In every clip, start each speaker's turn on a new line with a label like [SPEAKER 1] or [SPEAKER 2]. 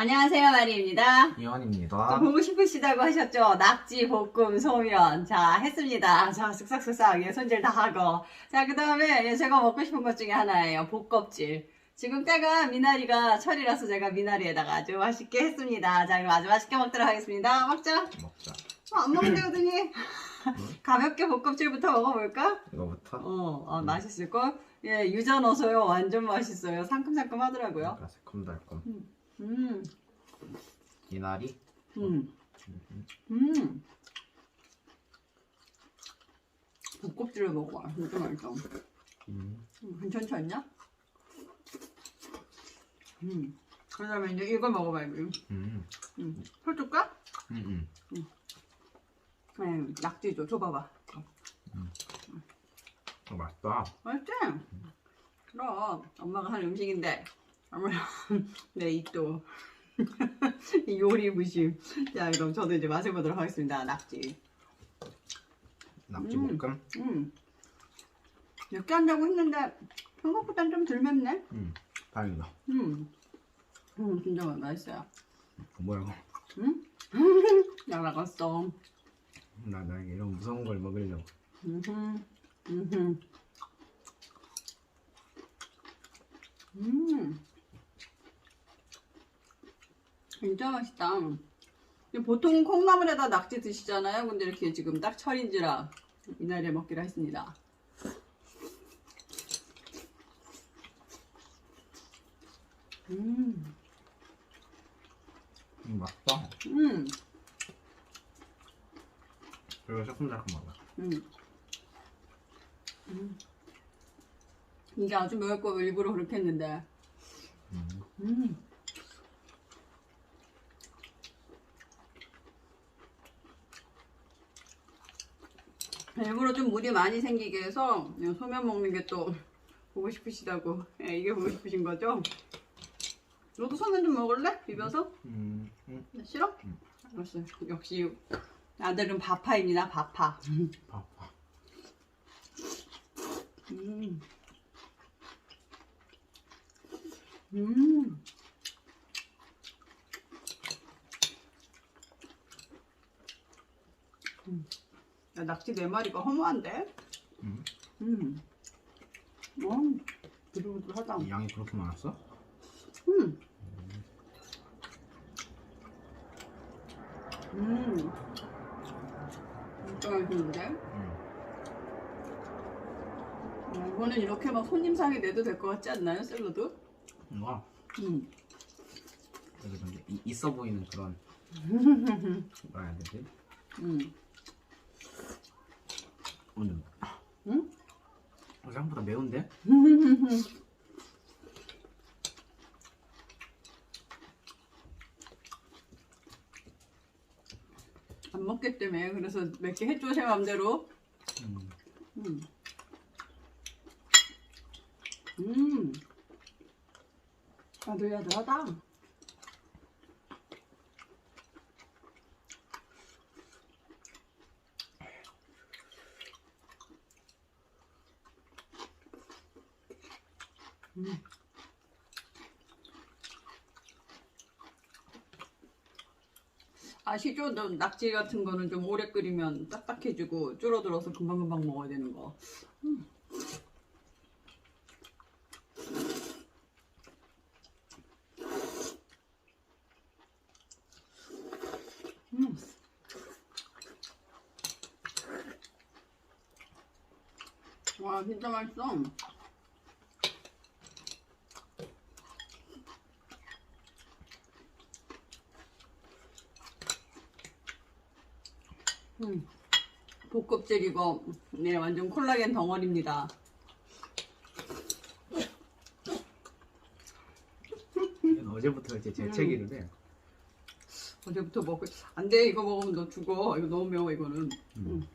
[SPEAKER 1] 안녕하세요, 마리입니다.
[SPEAKER 2] 이원입니다.
[SPEAKER 1] 보고 싶으시다고 하셨죠? 낙지, 볶음, 소면. 자, 했습니다. 자, 쓱싹쓱싹, 예, 손질 다 하고. 자, 그 다음에, 예, 제가 먹고 싶은 것 중에 하나예요. 볶껍질. 지금 때가 미나리가 철이라서 제가 미나리에다가 아주 맛있게 했습니다. 자, 그럼 아주 맛있게 먹도록 하겠습니다. 먹자.
[SPEAKER 2] 먹자.
[SPEAKER 1] 어, 안 먹는데거든요. 가볍게 볶음질부터 먹어볼까?
[SPEAKER 2] 이거부터.
[SPEAKER 1] 어, 어 맛있을걸? 예, 유자 넣어서요. 완전 맛있어요. 상큼상큼 하더라고요.
[SPEAKER 2] 약간 새콤달콤.
[SPEAKER 1] 음,
[SPEAKER 2] 이나리.
[SPEAKER 1] 음, 음. 볶음질을 먹어봐. 진짜 맛있어.
[SPEAKER 2] 음.
[SPEAKER 1] 음, 괜찮지 않냐? 음. 그 다음에 이제 이걸 먹어봐야지.
[SPEAKER 2] 음.
[SPEAKER 1] 음. 풀 줄까?
[SPEAKER 2] 음. 음.
[SPEAKER 1] 네, 낙지 줘. 줘봐봐.
[SPEAKER 2] 어, 맛있다.
[SPEAKER 1] 맛있지? 그럼 엄마가 한 음식인데 아무래도 내 입도 이 요리 무심 자 그럼 저도 이제 마셔보도록 하겠습니다 낙지
[SPEAKER 2] 낙지
[SPEAKER 1] 음.
[SPEAKER 2] 볶음.
[SPEAKER 1] 음 맵게 한다고 했는데 생각보단 좀 덜 맵네
[SPEAKER 2] 음. 다행이다.
[SPEAKER 1] 음, 음 진짜 맛있어요
[SPEAKER 2] 어, 뭐야 이거?
[SPEAKER 1] 음? 날아갔어
[SPEAKER 2] 나, 나 이런 무서운 걸 먹으려고.
[SPEAKER 1] 음흠, 음흠. 음. 진짜 맛있다. 보통 콩나물에다 낙지 드시잖아요. 근데 이렇게 지금 딱 철인지라 이날에 먹기로 했습니다. 음,
[SPEAKER 2] 음, 맛있다.
[SPEAKER 1] 음,
[SPEAKER 2] 그리고 새콤달콤하다.
[SPEAKER 1] 음. 음. 이게 아주 매울 거 일부러 그렇게 했는데.
[SPEAKER 2] 음.
[SPEAKER 1] 음. 일부러 좀 물이 많이 생기게 해서 소면 먹는 게 또 보고 싶으시다고 예, 이게 보고 싶으신 거죠? 너도 소면 좀 먹을래? 비벼서?
[SPEAKER 2] 음. 음.
[SPEAKER 1] 싫어?
[SPEAKER 2] 음.
[SPEAKER 1] 알았어 역시 아들은 바파입니다 바파
[SPEAKER 2] 봐봐.
[SPEAKER 1] 음. 음. 음. 야, 낙지 네 마리가 허무한데?
[SPEAKER 2] 음.
[SPEAKER 1] 음. 음. 부들부들하다.
[SPEAKER 2] 이 양이 그렇게 많았어?
[SPEAKER 1] 음. 음. 진짜 맛있는데?
[SPEAKER 2] 음.
[SPEAKER 1] 음, 이거는 이렇게 막 손님상에 내도 될 것 같지 않나요? 샐러드?
[SPEAKER 2] 와.
[SPEAKER 1] 음.
[SPEAKER 2] 여기 좀 이- 있어 보이는 그런 뭐라 해야 되지?
[SPEAKER 1] 음.
[SPEAKER 2] 오늘
[SPEAKER 1] 응?
[SPEAKER 2] 어, 생각보다 매운데?
[SPEAKER 1] 안 먹기 때문에 그래서 몇 개 해줘 제 맘대로.
[SPEAKER 2] 음.
[SPEAKER 1] 음. 음. 아들아들하다. 음. 아시죠? 너 낙지 같은 거는 좀 오래 끓이면 딱딱해지고 줄어들어서 금방금방 먹어야 되는 거. 음. 음. 와 진짜 맛있어. 음. 이거 네 완전 콜라겐 덩어리입니다.
[SPEAKER 2] 어제부터 이제 재채기를 해.
[SPEAKER 1] 어제부터 먹고 안돼 이거 먹으면 너 죽어 이거 너무 매워 이거는. 음.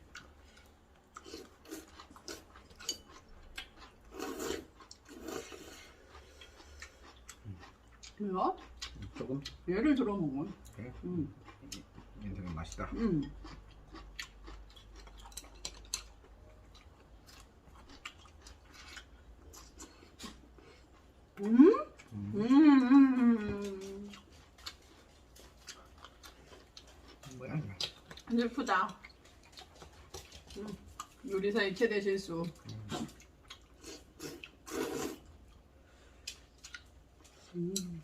[SPEAKER 1] 이거
[SPEAKER 2] 조금
[SPEAKER 1] 얘를 들어 먹어.
[SPEAKER 2] 그래.
[SPEAKER 1] 음.
[SPEAKER 2] 얘는 되게 맛있다.
[SPEAKER 1] 음. 음? 음, 음? 음. 음. 뭐야? 예쁘다. 음. 요리사의 최대 실수. 음.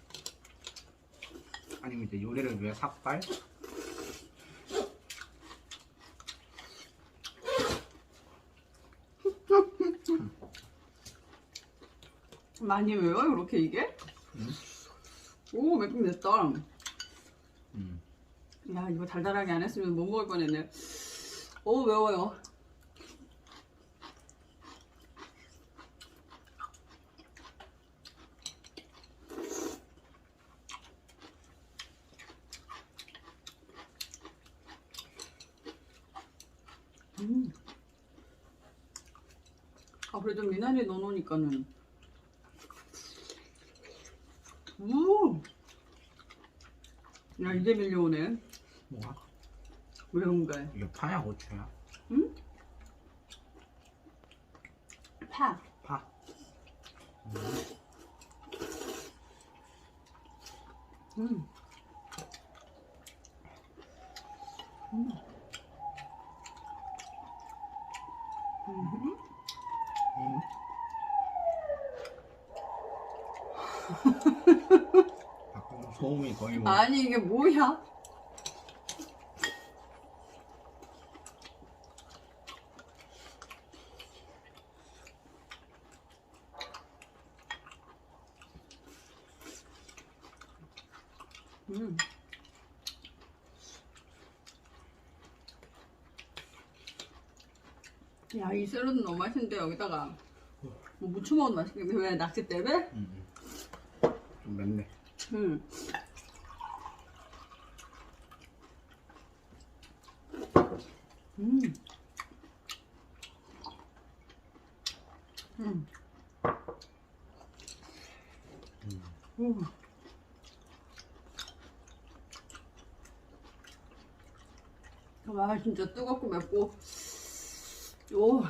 [SPEAKER 2] 아니면 이제 요리를 왜 삭발?
[SPEAKER 1] 많이 매워 이렇게 이게?
[SPEAKER 2] 응.
[SPEAKER 1] 오 맵긴 맵다.
[SPEAKER 2] 음.
[SPEAKER 1] 야 이거 달달하게 안 했으면 못 먹을 뻔했네. 오 매워요. 음. 아 그래도 미나리 넣어놓으니까는 우. 야 이제 밀려오네.
[SPEAKER 2] 뭐야?
[SPEAKER 1] 매운 거.
[SPEAKER 2] 이게 파야 고추야?
[SPEAKER 1] 응? 파.
[SPEAKER 2] 파.
[SPEAKER 1] 음. 음. 음.
[SPEAKER 2] 음. 아까 소음이 거의 뭐
[SPEAKER 1] 아니 이게 뭐야? 음. 야, 이 샐러드 너무 맛있는데 여기다가 뭐 무쳐 먹어도 맛있겠네. 왜 낙지 때문에?
[SPEAKER 2] 음, 음. 좀 맵네.
[SPEAKER 1] 음. 음. 음. 음. 와 진짜 뜨겁고 맵고 오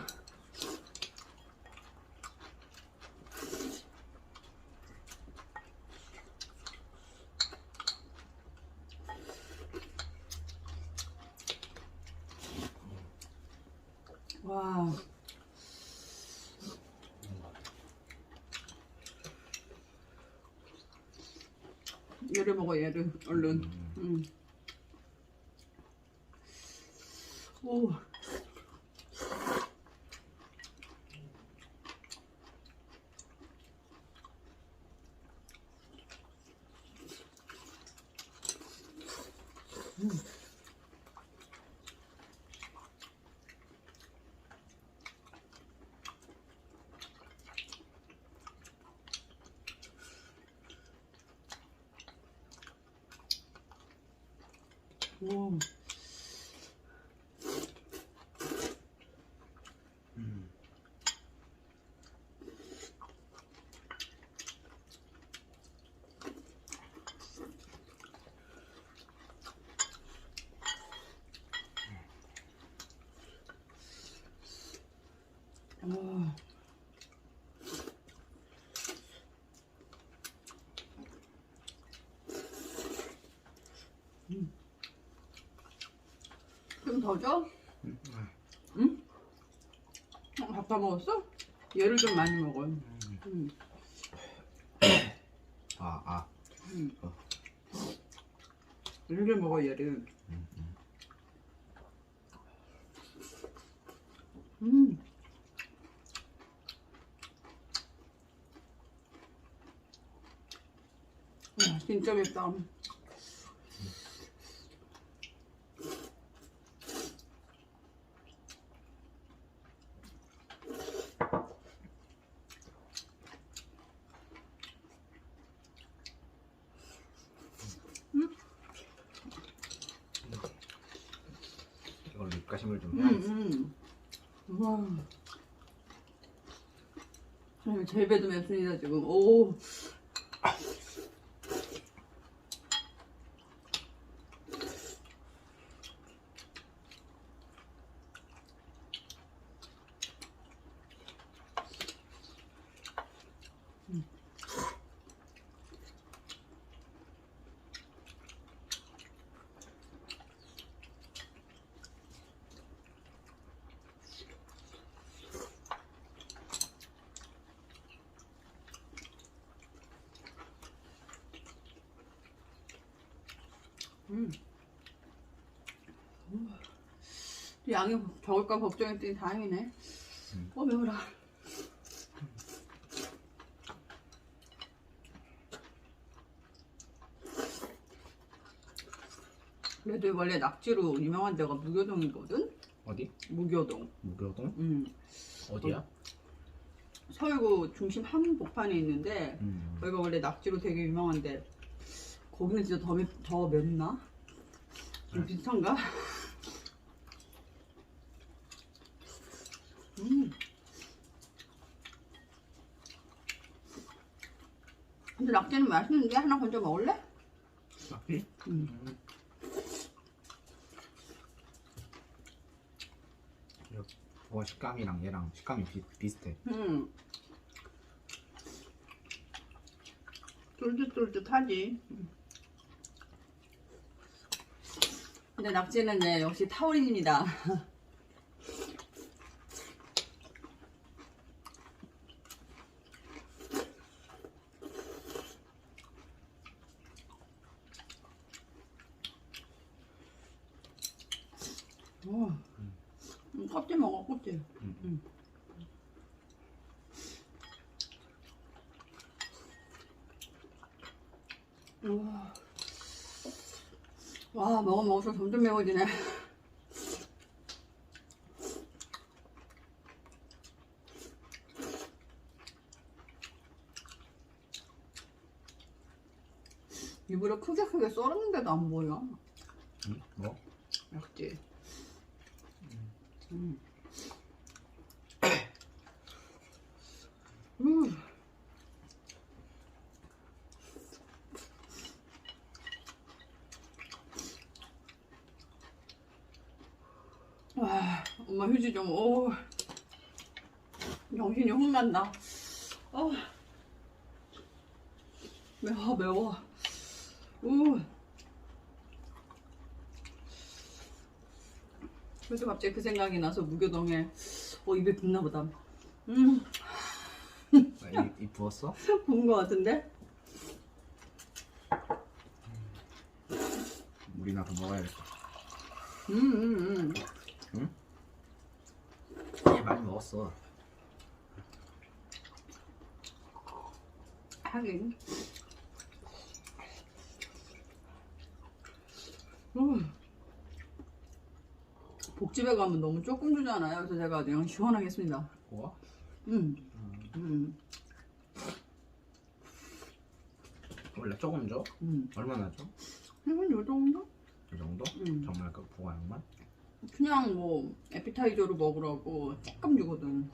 [SPEAKER 1] 와. 얘를 먹어 얘를 얼른. 음. 오. 오.
[SPEAKER 2] 음.
[SPEAKER 1] 와. 음. 좀 더 줘? 응? 어, 밥다 먹었어? 얘를 좀 많이 먹어.
[SPEAKER 2] 음.
[SPEAKER 1] 음.
[SPEAKER 2] 아, 아.
[SPEAKER 1] 음.
[SPEAKER 2] 어.
[SPEAKER 1] 얘를 먹어 얘를.
[SPEAKER 2] 음, 음.
[SPEAKER 1] 음. 와, 진짜 맵다.
[SPEAKER 2] 입가심을 좀
[SPEAKER 1] 음. 음. 우와. 아, 제 배도 맵습니다, 지금. 오. 양이 적을까 걱정했더니 다행이네.
[SPEAKER 2] 음.
[SPEAKER 1] 어 매워라. 그래도 원래 낙지로 유명한 데가 무교동이거든.
[SPEAKER 2] 어디?
[SPEAKER 1] 무교동.
[SPEAKER 2] 무교동?
[SPEAKER 1] 음.
[SPEAKER 2] 어디야?
[SPEAKER 1] 서울구 중심 한복판에 있는데
[SPEAKER 2] 음.
[SPEAKER 1] 여기가 원래 낙지로 되게 유명한데 거기는 진짜 더, 맵, 더 맵나? 좀
[SPEAKER 2] 네.
[SPEAKER 1] 비슷한가? 음. 근데 낙지는 맛있는데 하나 건져 먹을래?
[SPEAKER 2] 낙지?
[SPEAKER 1] 음.
[SPEAKER 2] 음. 어 식감이랑 얘랑 식감이 비, 비슷해.
[SPEAKER 1] 음. 쫄깃쫄깃하지. 근데 낙지는 네, 역시 타우린입니다. 오. 음, 껍질.
[SPEAKER 2] 음.
[SPEAKER 1] 우와. 와, 먹어 먹어서 점점 매워지네. 일부러 크게 크게 썰었는데도 안 보여.
[SPEAKER 2] 음? 뭐?
[SPEAKER 1] 역시. 음. 음. 와, 엄마 휴지 좀, 오. 정신이 혼난다. 어. 매워, 매워. 우. 그래서 갑자기 그 생각이 나서 무교동에, 어, 입에 붙나 보다. 음,
[SPEAKER 2] 아, 이, 이 부었어?
[SPEAKER 1] 부은 것 같은데?
[SPEAKER 2] 물이나 더 먹어야겠다.
[SPEAKER 1] 음, 음, 음.
[SPEAKER 2] 얘 많이 먹었어.
[SPEAKER 1] 하긴. 음. 복집에 가면 너무 조금 주잖아요. 그래서 제가 그냥 시원하게 했습니다.
[SPEAKER 2] 구워?
[SPEAKER 1] 음,
[SPEAKER 2] 음.
[SPEAKER 1] 음,
[SPEAKER 2] 원래 조금 줘?
[SPEAKER 1] 음.
[SPEAKER 2] 얼마나 줘?
[SPEAKER 1] 이건 요 정도?
[SPEAKER 2] 이 정도?
[SPEAKER 1] 음.
[SPEAKER 2] 정말 그 보관만?
[SPEAKER 1] 그냥 뭐 에피타이저로 먹으라고 조금 주거든.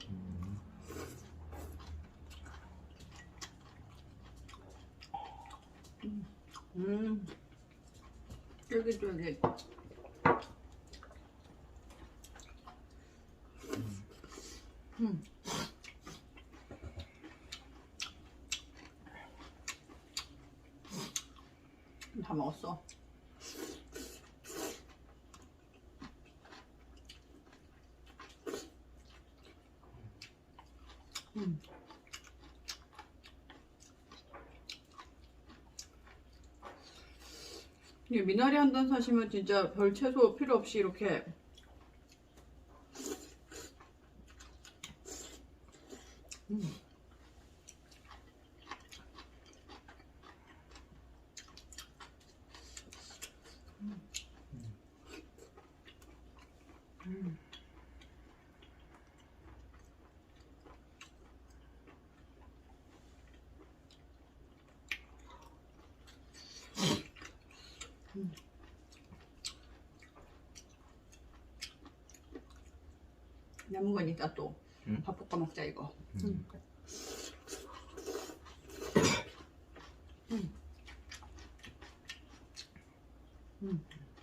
[SPEAKER 2] 음.
[SPEAKER 1] 음, 쫄깃쫄깃. 음. 다 먹었어. 음. 이 미나리 한 단 사시면 진짜 별 채소 필요 없이 이렇게 음. 음. 남은 거니까 또
[SPEAKER 2] 음.
[SPEAKER 1] 밥 볶아 먹자 이거.
[SPEAKER 2] 음.
[SPEAKER 1] 음.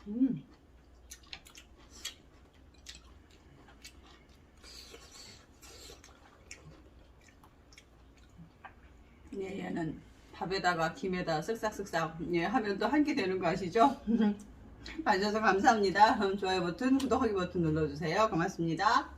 [SPEAKER 1] 음. 예, 얘는 밥에다가 김에다 쓱싹쓱싹 예, 하면 또한개 되는 거 아시죠? 봐주셔서 감사합니다. 좋아요 버튼, 구독하기 버튼 눌러주세요. 고맙습니다.